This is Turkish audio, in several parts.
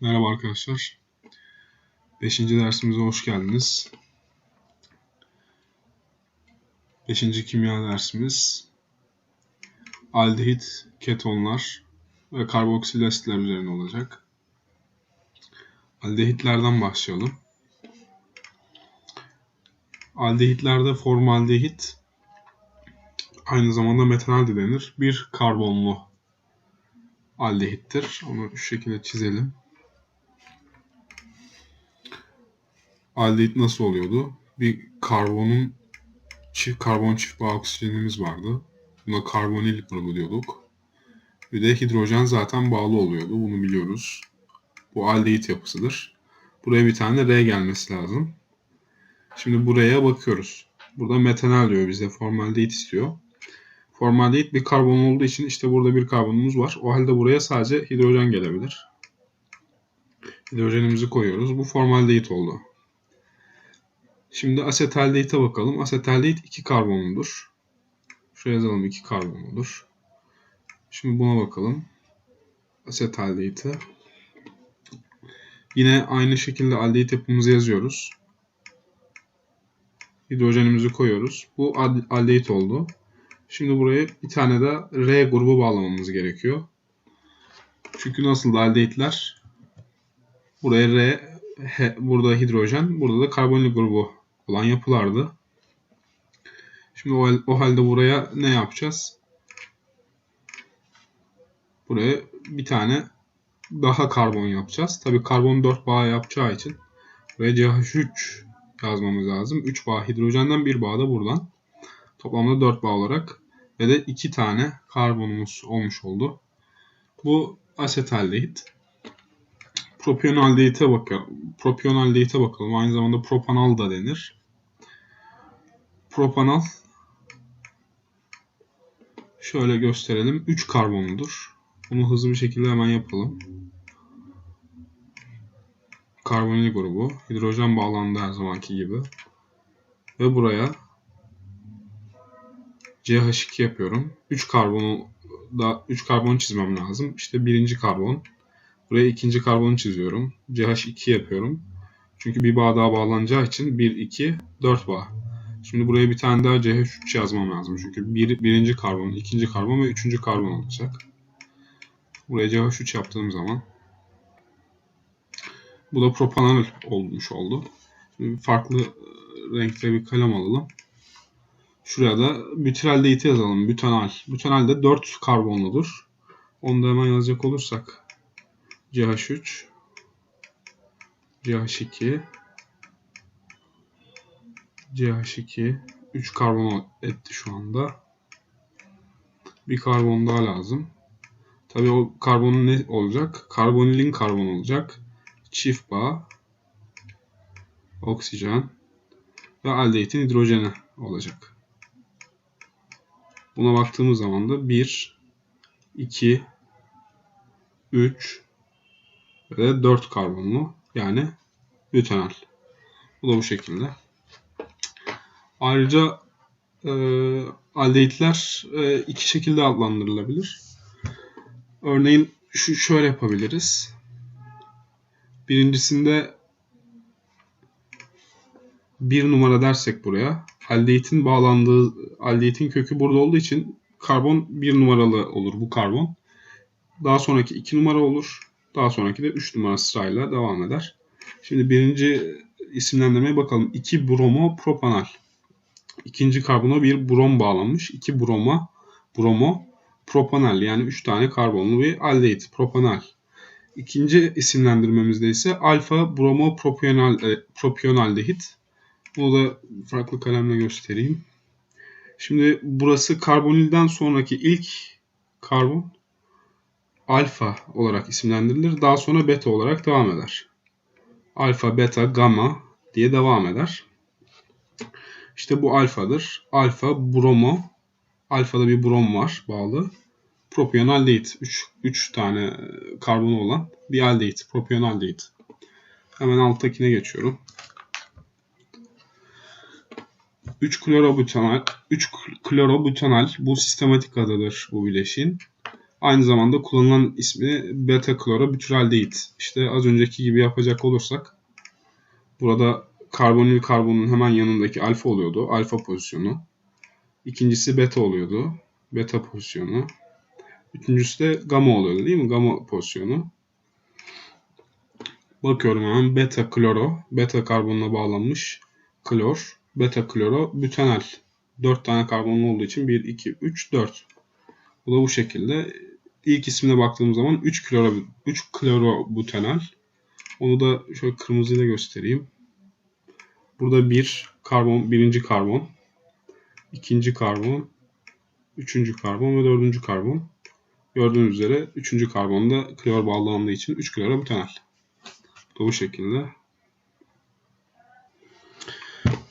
Merhaba arkadaşlar. 5. dersimize hoş geldiniz. 5. kimya dersimiz aldehit, ketonlar ve karboksil asitler üzerine olacak. Aldehitlerden başlayalım. Aldehitlerde formaldehit aynı zamanda metanal de denir. Bir karbonlu aldehittir. Onu şu şekilde çizelim. Aldehit nasıl oluyordu? Bir karbonun çift karbon çift bağ oksijenimiz vardı. Buna karbonil grubu diyorduk. Bir de hidrojen zaten bağlı oluyordu. Bunu biliyoruz. Bu aldehit yapısıdır. Buraya bir tane R gelmesi lazım. Şimdi buraya bakıyoruz. Burada metanal diyor bize. Formaldehit istiyor. Formaldehit bir karbon olduğu için işte burada bir karbonumuz var. O halde buraya sadece hidrojen gelebilir. Hidrojenimizi koyuyoruz. Bu formaldehit oldu. Şimdi asetaldehite bakalım. Asetaldehit 2 karbonludur. Şuraya yazalım 2 karbonludur. Şimdi buna bakalım. Asetaldehite. Yine aynı şekilde aldehit yapımızı yazıyoruz. Hidrojenimizi koyuyoruz. Bu aldehit oldu. Şimdi buraya bir tane de R grubu bağlamamız gerekiyor. Çünkü nasıl aldehitler? Buraya R, burada hidrojen, burada da karbonil grubu olan yapılardı. Şimdi o, o halde buraya ne yapacağız? Buraya bir tane daha karbon yapacağız. Tabii karbon 4 bağ yapacağı için buraya CH3 yazmamız lazım. 3 bağ hidrojenden 1 bağ da buradan. Toplamda 4 bağ olarak ve de 2 tane karbonumuz olmuş oldu. Bu asetaldehit. Propionaldehite bakalım. Propionaldehite bakalım. Aynı zamanda propanal da denir propanal şöyle gösterelim. 3 karbonludur. Bunu hızlı bir şekilde hemen yapalım. Karbonil grubu. Hidrojen bağlandı her zamanki gibi. Ve buraya CH2 yapıyorum. 3 karbonu da 3 karbon çizmem lazım. İşte birinci karbon. Buraya ikinci karbonu çiziyorum. CH2 yapıyorum. Çünkü bir bağ daha bağlanacağı için 1, 2, 4 bağ. Şimdi buraya bir tane daha CH3 yazmam lazım. Çünkü bir, birinci karbon, ikinci karbon ve üçüncü karbon olacak. Buraya CH3 yaptığım zaman bu da propanol olmuş oldu. Şimdi farklı e, renkte bir kalem alalım. Şuraya da bütyraldehiti yazalım. Butanal. Butanal de 4 karbonludur. Onu da hemen yazacak olursak CH3 CH2 CH2 3 karbon etti şu anda. Bir karbon daha lazım. Tabii o karbonun ne olacak? Karbonilin karbon olacak. Çift bağ. Oksijen. Ve aldehidin hidrojeni olacak. Buna baktığımız zaman da 1, 2, 3 ve 4 karbonlu yani butanal. Bu da bu şekilde. Ayrıca e, aldehitler e, iki şekilde adlandırılabilir. Örneğin şu şöyle yapabiliriz. Birincisinde bir numara dersek buraya aldehitin bağlandığı aldehitin kökü burada olduğu için karbon bir numaralı olur bu karbon. Daha sonraki iki numara olur. Daha sonraki de üç numara sırayla devam eder. Şimdi birinci isimlendirmeye bakalım. 2 bromo propanal ikinci karbona bir brom bağlanmış. İki broma, bromo, propanal yani üç tane karbonlu bir aldehit, propanal. İkinci isimlendirmemizde ise alfa bromo propional, e, propionaldehit. Bunu da farklı kalemle göstereyim. Şimdi burası karbonilden sonraki ilk karbon alfa olarak isimlendirilir. Daha sonra beta olarak devam eder. Alfa, beta, gamma diye devam eder. İşte bu alfadır. Alfa bromo. Alfada bir brom var bağlı. Propion aldehit. 3 3 tane karbonu olan bir aldehit. Propion aldehit. Hemen alttakine geçiyorum. 3 klorobutanal 3 klorobutanal bu sistematik adıdır bu bileşin. Aynı zamanda kullanılan ismi beta klorobütüraldehit. İşte az önceki gibi yapacak olursak burada karbonil karbonun hemen yanındaki alfa oluyordu. Alfa pozisyonu. İkincisi beta oluyordu. Beta pozisyonu. Üçüncüsü de gamma oluyordu değil mi? Gamma pozisyonu. Bakıyorum hemen beta kloro, beta karbonla bağlanmış klor, beta kloro butanal. 4 tane karbon olduğu için 1, 2, 3, 4. Bu da bu şekilde. İlk ismine baktığım zaman 3 kloro, 3 kloro butanal. Onu da şöyle kırmızıyla göstereyim. Burada bir karbon, birinci karbon, ikinci karbon, üçüncü karbon ve dördüncü karbon. Gördüğünüz üzere üçüncü karbonda klor bağlandığı için 3 kloro butanal. Bu bu şekilde.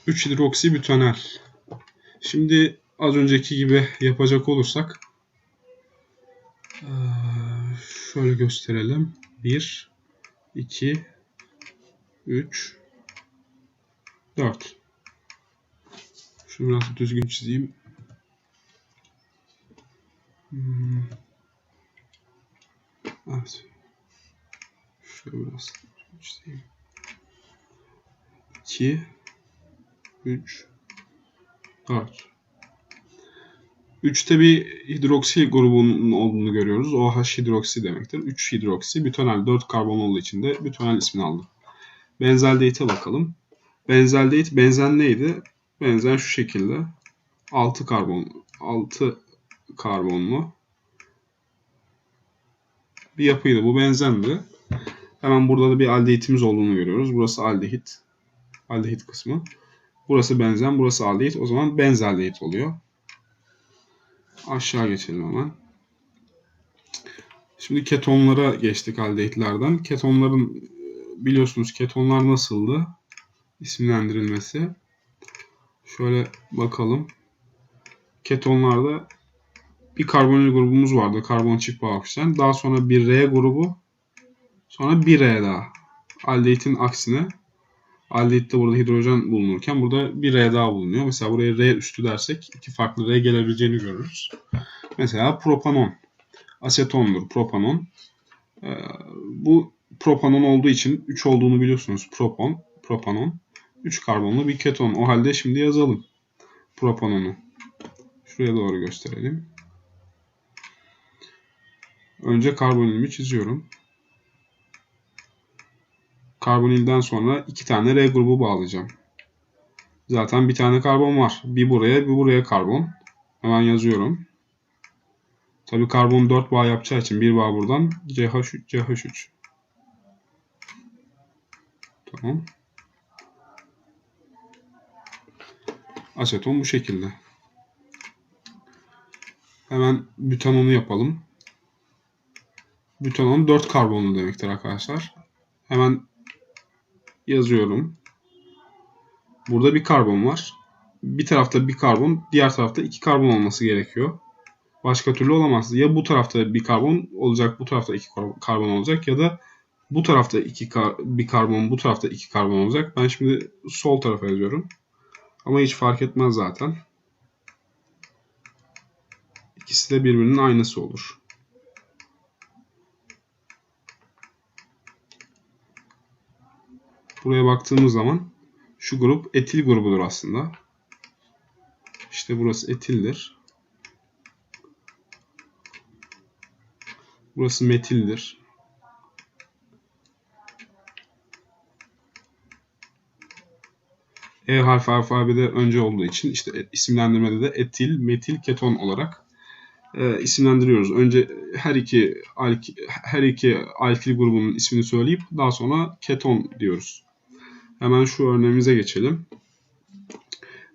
3 hidroksibutanal. Şimdi az önceki gibi yapacak olursak şöyle gösterelim. 1 2 3 4 Şunu biraz düzgün çizeyim. Hmm. Evet. Şöyle biraz çizeyim. 2 3 4 3'te bir hidroksi grubunun olduğunu görüyoruz. OH hidroksi demektir. 3 hidroksi, butanal 4 karbon olduğu için de butanal ismini aldı. Benzeldeite bakalım. Benzeldeit benzen neydi? Benzen şu şekilde. 6 karbon 6 karbonlu bir yapıydı. Bu benzendi. Hemen burada da bir aldeitimiz olduğunu görüyoruz. Burası aldehit. Aldehit kısmı. Burası benzen, burası aldehit. O zaman benzaldehit oluyor. Aşağı geçelim hemen. Şimdi ketonlara geçtik aldehitlerden. Ketonların biliyorsunuz ketonlar nasıldı? İsimlendirilmesi. Şöyle bakalım. Ketonlarda bir karbonil grubumuz vardı. Karbon çift bağ oksijen. Daha sonra bir R grubu. Sonra bir R daha. Aldehitin aksine Aldehitte burada hidrojen bulunurken burada bir R daha bulunuyor. Mesela buraya R üstü dersek iki farklı R gelebileceğini görürüz. Mesela propanon. Asetondur propanon. Ee, bu propanon olduğu için 3 olduğunu biliyorsunuz. Propon, propanon. 3 karbonlu bir keton. O halde şimdi yazalım propanonu. Şuraya doğru gösterelim. Önce karbonilimi çiziyorum. Karbonilden sonra iki tane R grubu bağlayacağım. Zaten bir tane karbon var. Bir buraya bir buraya karbon. Hemen yazıyorum. Tabi karbon 4 bağ yapacağı için bir bağ buradan CH3 CH3. Tamam. Aseton bu şekilde. Hemen butanonu yapalım. Butanon 4 karbonlu demektir arkadaşlar. Hemen yazıyorum. Burada bir karbon var. Bir tarafta bir karbon, diğer tarafta iki karbon olması gerekiyor. Başka türlü olamaz. Ya bu tarafta bir karbon olacak, bu tarafta iki karbon olacak ya da bu tarafta iki kar bir karbon, bu tarafta iki karbon olacak. Ben şimdi sol tarafa yazıyorum. Ama hiç fark etmez zaten. İkisi de birbirinin aynısı olur. Buraya baktığımız zaman şu grup etil grubudur aslında. İşte burası etildir. Burası metildir. E harfi alfabede önce olduğu için işte isimlendirmede de etil, metil, keton olarak e, isimlendiriyoruz. Önce her iki her iki alkil grubunun ismini söyleyip daha sonra keton diyoruz. Hemen şu örneğimize geçelim.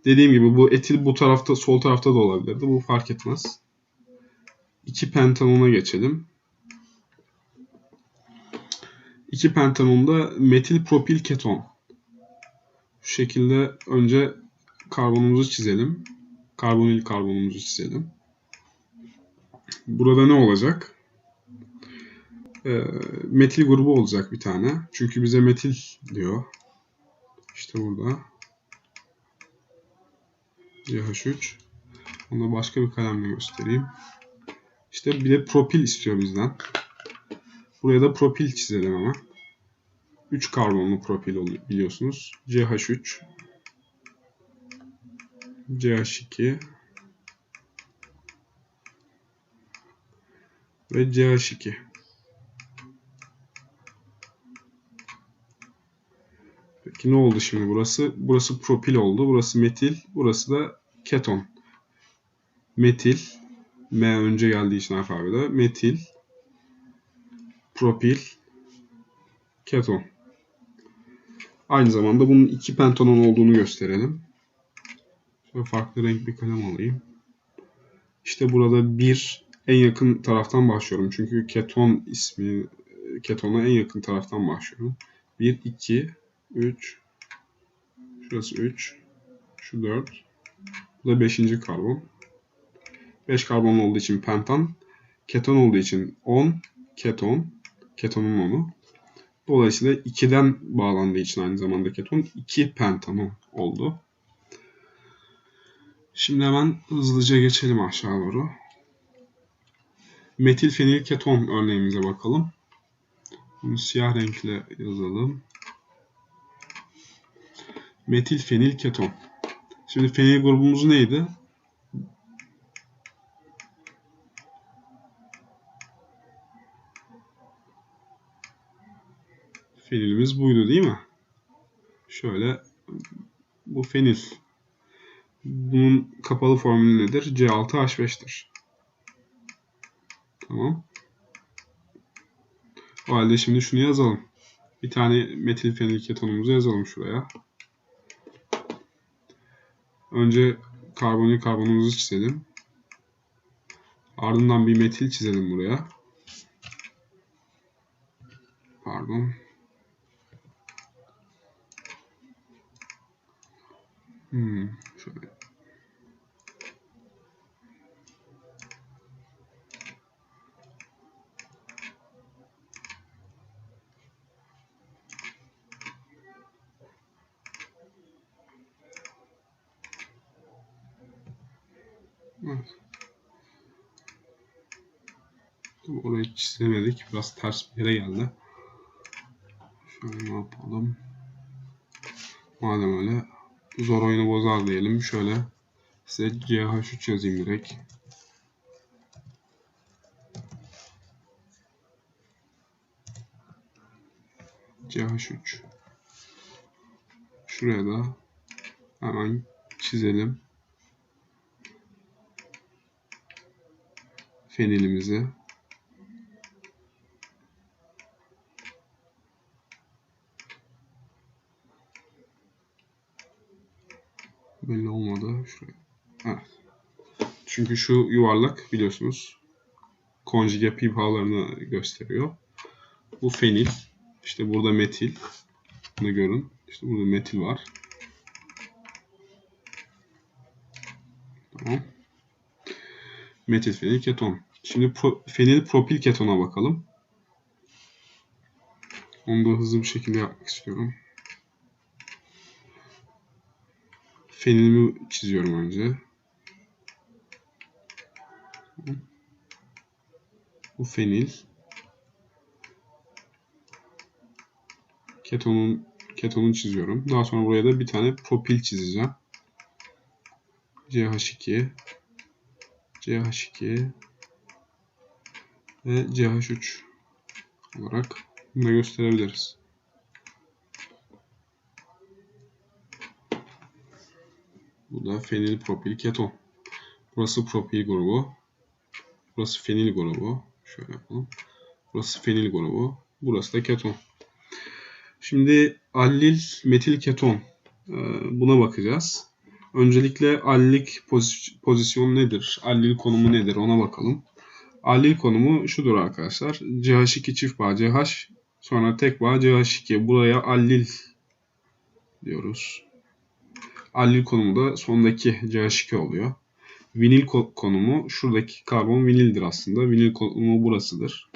Dediğim gibi bu etil bu tarafta sol tarafta da olabilirdi. Bu fark etmez. 2 pentanona geçelim. 2 pentanonda metil propil keton. Şu şekilde önce karbonumuzu çizelim. Karbonil karbonumuzu çizelim. Burada ne olacak? E, metil grubu olacak bir tane. Çünkü bize metil diyor. İşte burada. CH3. Onu başka bir kalemle göstereyim. İşte bir de propil istiyor bizden. Buraya da propil çizelim hemen. 3 karbonlu propil oluyor biliyorsunuz. CH3 CH2 ve CH2 Peki ne oldu şimdi burası? Burası propil oldu. Burası metil. Burası da keton. Metil. M önce geldiği için alfabede. Metil. Propil. Keton. Aynı zamanda bunun iki pentanon olduğunu gösterelim. Şöyle farklı renk bir kalem alayım. İşte burada bir en yakın taraftan başlıyorum. Çünkü keton ismi ketona en yakın taraftan başlıyorum. 1, 2, 3, şurası 3, şu 4, bu da 5. karbon. 5 karbon olduğu için pentan, keton olduğu için 10, keton, ketonun onu. Dolayısıyla 2'den bağlandığı için aynı zamanda keton 2 pentanon oldu. Şimdi hemen hızlıca geçelim aşağı doğru. Metil fenil keton örneğimize bakalım. Bunu siyah renkle yazalım. Metil fenil keton. Şimdi fenil grubumuz neydi? Fenilimiz buydu değil mi? Şöyle bu fenil. Bunun kapalı formülü nedir? C6H5'tir. Tamam. O halde şimdi şunu yazalım. Bir tane metil fenil ketonumuzu yazalım şuraya. Önce karbonil karbonumuzu çizelim. Ardından bir metil çizelim buraya. Pardon. Hmm, şöyle. Evet. Orayı çizemedik. Biraz ters bir yere geldi. Şöyle ne yapalım? Madem öyle zor oyunu bozar diyelim. Şöyle size CH3 yazayım direkt. CH3 Şuraya da hemen çizelim. Fenilimizi. belli olmadı. Şuraya. Evet. Çünkü şu yuvarlak biliyorsunuz konjüge pi bağlarını gösteriyor. Bu fenil. İşte burada metil. Bunu görün. İşte burada metil var. Tamam. Metil fenil keton. Şimdi pro, fenil propil ketona bakalım. Onu da hızlı bir şekilde yapmak istiyorum. Fenilimi çiziyorum önce. Bu fenil. Ketonun ketonun çiziyorum. Daha sonra buraya da bir tane propil çizeceğim. CH2 CH2 ve CH3 olarak bunu gösterebiliriz. Bu da fenil propil keton. Burası propil grubu. Burası fenil grubu. Şöyle yapalım. Burası fenil grubu. Burası da keton. Şimdi allil metil keton. Ee, buna bakacağız. Öncelikle allilik pozisyon nedir? Allil konumu nedir? Ona bakalım. Allil konumu şudur arkadaşlar. CH2 çift bağ CH sonra tek bağ CH2. Buraya allil diyoruz. Allil konumu da sondaki CH2 oluyor. Vinil konumu şuradaki karbon vinildir aslında. Vinil konumu burasıdır.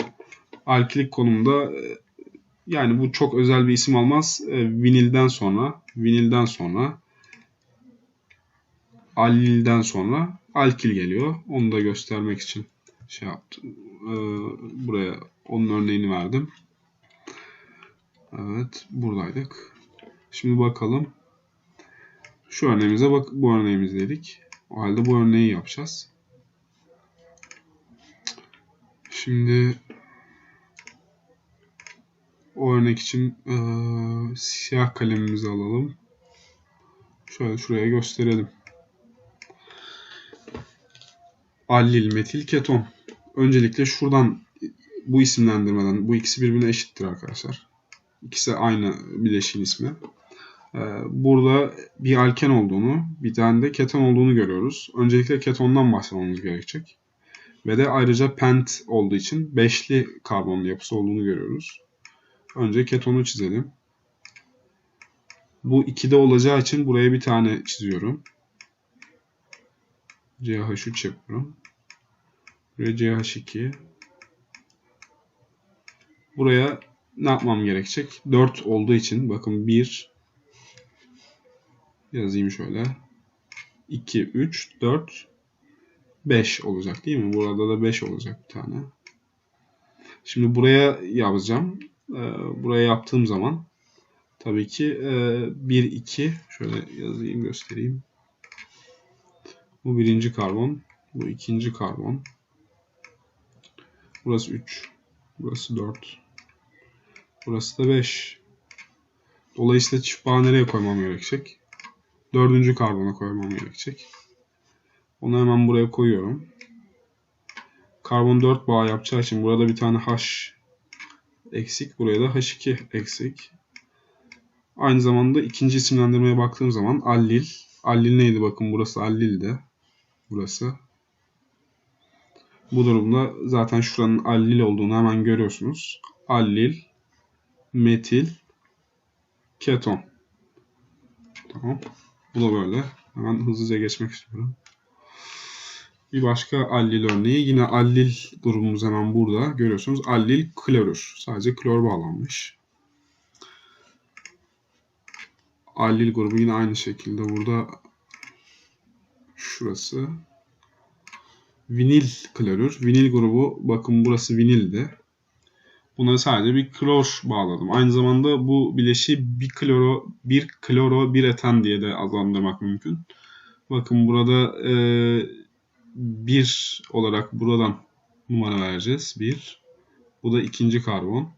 Alkilik konumda e, yani bu çok özel bir isim almaz. E, vinilden sonra vinilden sonra allilden sonra alkil geliyor. Onu da göstermek için şey yaptım. Ee, buraya onun örneğini verdim. Evet, buradaydık. Şimdi bakalım. Şu örneğimize bak, bu örneğimiz dedik. O halde bu örneği yapacağız. Şimdi o örnek için e, siyah kalemimizi alalım. Şöyle şuraya gösterelim. Allil metil keton. Öncelikle şuradan bu isimlendirmeden bu ikisi birbirine eşittir arkadaşlar. İkisi aynı bileşiğin ismi. Ee, burada bir alken olduğunu, bir tane de keton olduğunu görüyoruz. Öncelikle ketondan bahsetmemiz gerekecek. Ve de ayrıca pent olduğu için beşli karbonlu yapısı olduğunu görüyoruz. Önce ketonu çizelim. Bu 2'de olacağı için buraya bir tane çiziyorum. CH3 yapıyorum. Buraya CH2. Buraya ne yapmam gerekecek? 4 olduğu için bakın 1 yazayım şöyle. 2, 3, 4, 5 olacak değil mi? Burada da 5 olacak bir tane. Şimdi buraya yazacağım. Ee, buraya yaptığım zaman tabii ki 1, 2 şöyle yazayım göstereyim. Bu birinci karbon. Bu ikinci karbon. Burası 3. Burası 4. Burası da 5. Dolayısıyla çift bağı nereye koymam gerekecek? Dördüncü karbona koymam gerekecek. Onu hemen buraya koyuyorum. Karbon 4 bağ yapacağı için burada bir tane H eksik. Buraya da H2 eksik. Aynı zamanda ikinci isimlendirmeye baktığım zaman allil. Allil neydi? Bakın burası allildi. Burası. Bu durumda zaten şuranın allil olduğunu hemen görüyorsunuz. Allil, metil, keton. Tamam. Bu da böyle. Hemen hızlıca geçmek istiyorum. Bir başka allil örneği. Yine allil grubumuz hemen burada. Görüyorsunuz. Allil klorür. Sadece klor bağlanmış. Allil grubu yine aynı şekilde burada şurası vinil klorür. Vinil grubu bakın burası vinildi. Buna sadece bir klor bağladım. Aynı zamanda bu bileşiği bir kloro, bir kloro, bir eten diye de adlandırmak mümkün. Bakın burada e, bir olarak buradan numara vereceğiz. Bir. Bu da ikinci karbon.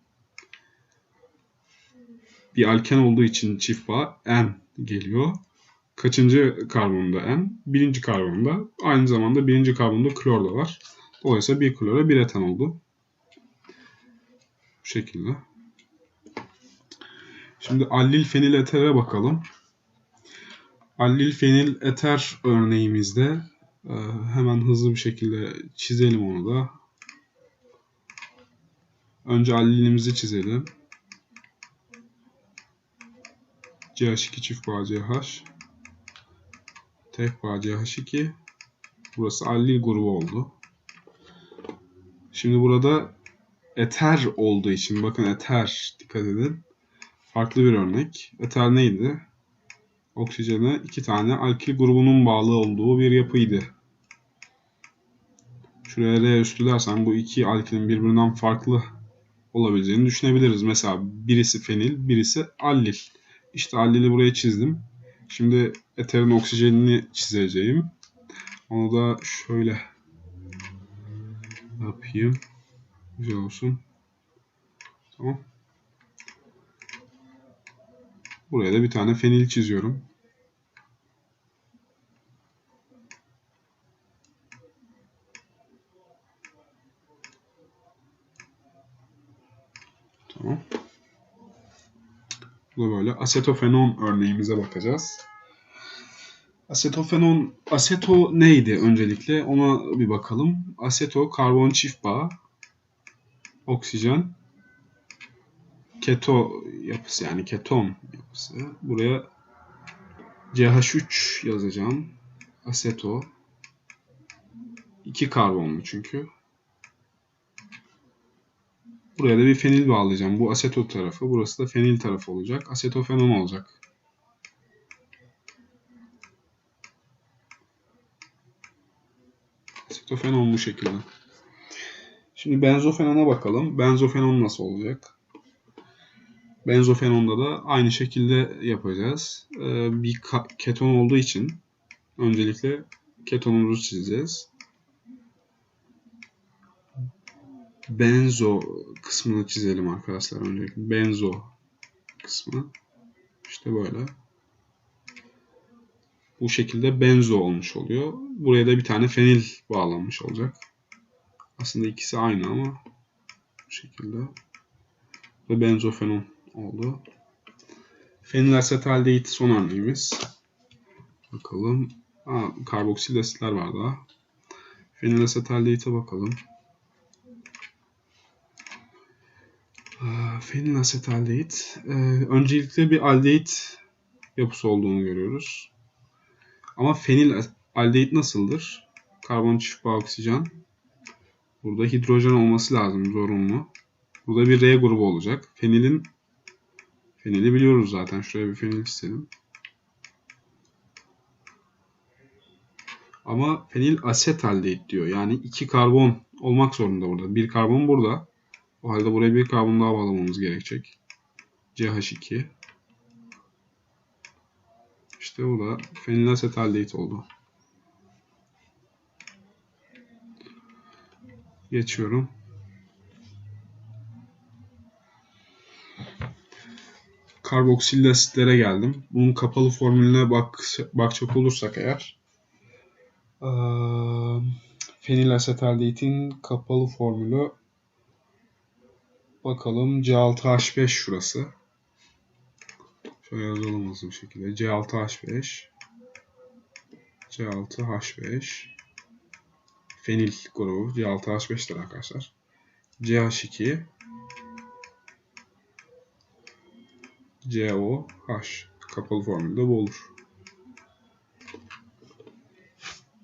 Bir alken olduğu için çift bağ N geliyor. Kaçıncı karbonda N? Birinci karbonda. Aynı zamanda birinci karbonda klor da var. Dolayısıyla bir klora bir eten oldu. Şekilde. Şimdi allil fenil etere bakalım. Allil fenil eter örneğimizde e, hemen hızlı bir şekilde çizelim onu da. Önce allilimizi çizelim. CH2 çift bağ CH. Tek bağ CH2. Burası allil grubu oldu. Şimdi burada eter olduğu için bakın eter dikkat edin. Farklı bir örnek. Eter neydi? Oksijene iki tane alkil grubunun bağlı olduğu bir yapıydı. Şuraya R üstü dersen bu iki alkilin birbirinden farklı olabileceğini düşünebiliriz. Mesela birisi fenil, birisi allil. İşte allili buraya çizdim. Şimdi eterin oksijenini çizeceğim. Onu da şöyle yapayım. Güzel olsun. Tamam. Buraya da bir tane fenil çiziyorum. Tamam. Bu da böyle asetofenon örneğimize bakacağız. Asetofenon, aseto neydi öncelikle? Ona bir bakalım. Aseto karbon çift bağ, oksijen, keto yapısı yani keton yapısı. Buraya CH3 yazacağım. Aseto. 2 karbonlu çünkü. Buraya da bir fenil bağlayacağım. Bu aseto tarafı. Burası da fenil tarafı olacak. Asetofenon olacak. Asetofenon bu şekilde. Şimdi benzofenona bakalım. Benzofenon nasıl olacak? Benzofenonda da aynı şekilde yapacağız. Ee, bir keton olduğu için öncelikle ketonumuzu çizeceğiz. Benzo kısmını çizelim arkadaşlar öncelikle. Benzo kısmı. İşte böyle. Bu şekilde benzo olmuş oluyor. Buraya da bir tane fenil bağlanmış olacak. Aslında ikisi aynı ama bu şekilde. Ve benzofenon oldu. Fenilacetaldehit son örneğimiz. Bakalım. Aa, karboksil asitler var daha. Fenilacetaldehit'e bakalım. Fenilacetaldehit. Ee, öncelikle bir aldehit yapısı olduğunu görüyoruz. Ama fenil aldehit nasıldır? Karbon çift bağ oksijen. Burada hidrojen olması lazım zorunlu. Burada bir R grubu olacak. Fenilin fenili biliyoruz zaten. Şuraya bir fenil çizelim. Ama fenil asetaldehit diyor. Yani iki karbon olmak zorunda burada. Bir karbon burada. O halde buraya bir karbon daha bağlamamız gerekecek. CH2. İşte bu da fenilasetaldehit oldu. Geçiyorum. Karboksil asitlere geldim. Bunun kapalı formülüne bak, bakacak olursak eğer fenilasetaldehitin kapalı formülü bakalım C6H5 şurası. Şöyle yazalım hızlı bir şekilde. C6H5 C6H5 Fenil grubu C6H5'tir arkadaşlar. CH2 COH kapalı formülde bu olur.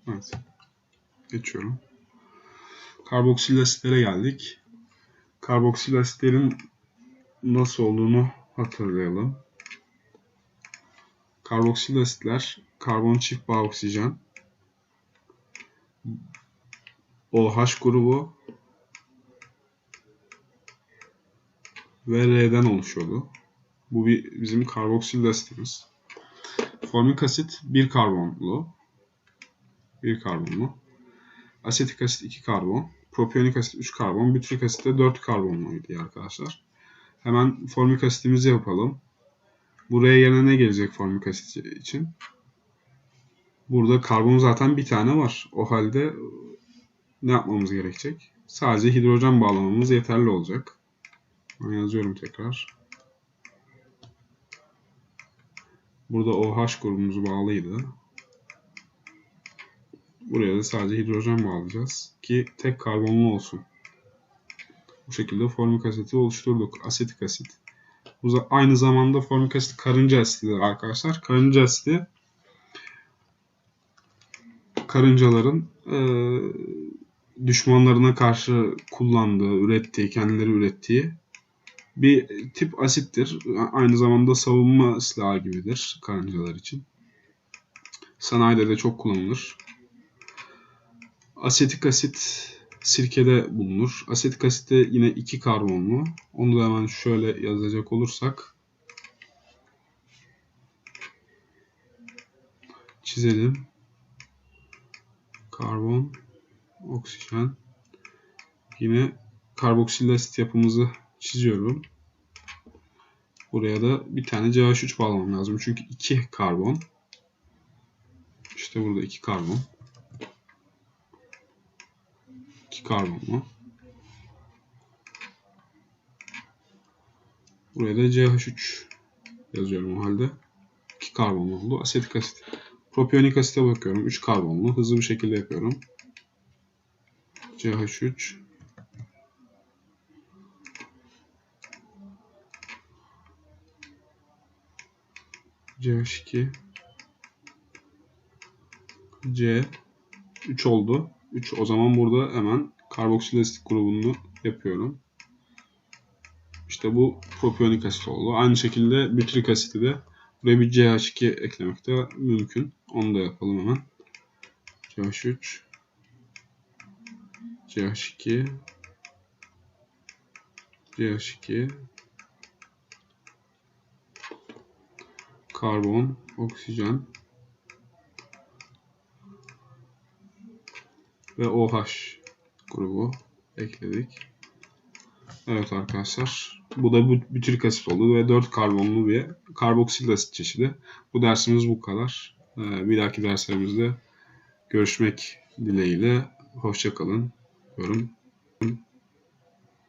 Evet. Geçiyorum. Karboksil asitlere geldik. Karboksil asitlerin nasıl olduğunu hatırlayalım. Karboksil asitler karbon çift bağ oksijen OH grubu ve R'den oluşuyordu. Bu bir bizim karboksil asitimiz. Formik asit bir karbonlu. Bir karbonlu. Asetik asit 2 karbon. Propiyonik asit 3 karbon. Bütrik asit de 4 karbonluydu arkadaşlar. Hemen formik asitimizi yapalım. Buraya yerine ne gelecek formik asit için? Burada karbon zaten bir tane var. O halde ne yapmamız gerekecek? Sadece hidrojen bağlamamız yeterli olacak. Ben yazıyorum tekrar. Burada OH grubumuz bağlıydı. Buraya da sadece hidrojen bağlayacağız ki tek karbonlu olsun. Bu şekilde formik asiti oluşturduk. Asetik asit. Bu aynı zamanda formik asit karınca asitidir arkadaşlar. Karınca asiti karıncaların e, düşmanlarına karşı kullandığı, ürettiği, kendileri ürettiği bir tip asittir. Aynı zamanda savunma silahı gibidir karıncalar için. Sanayide de çok kullanılır. Asetik asit sirkede bulunur. Asetik asit de yine iki karbonlu. Onu da hemen şöyle yazacak olursak çizelim. Karbon, oksijen. Yine karboksil asit yapımızı çiziyorum. Buraya da bir tane CH3 bağlamam lazım. Çünkü 2 karbon. İşte burada 2 karbon. 2 karbon mu? Buraya da CH3 yazıyorum o halde. 2 karbon oldu. Asetik asit. Propiyonik asite bakıyorum. 3 karbonlu. Hızlı bir şekilde yapıyorum. CH3 CH2 C 3 oldu. 3 o zaman burada hemen karboksilastik grubunu yapıyorum. İşte bu propiyonik asit oldu. Aynı şekilde bütrik asiti de buraya bir CH2 eklemek de mümkün. Onu da yapalım hemen. CH3 CH2 CH2 karbon, oksijen ve OH grubu ekledik. Evet arkadaşlar. Bu da bu bütürik asit oldu ve 4 karbonlu bir karboksil asit çeşidi. Bu dersimiz bu kadar. Ee, Bir dahaki derslerimizde görüşmek dileğiyle. Hoşçakalın 嗯嗯。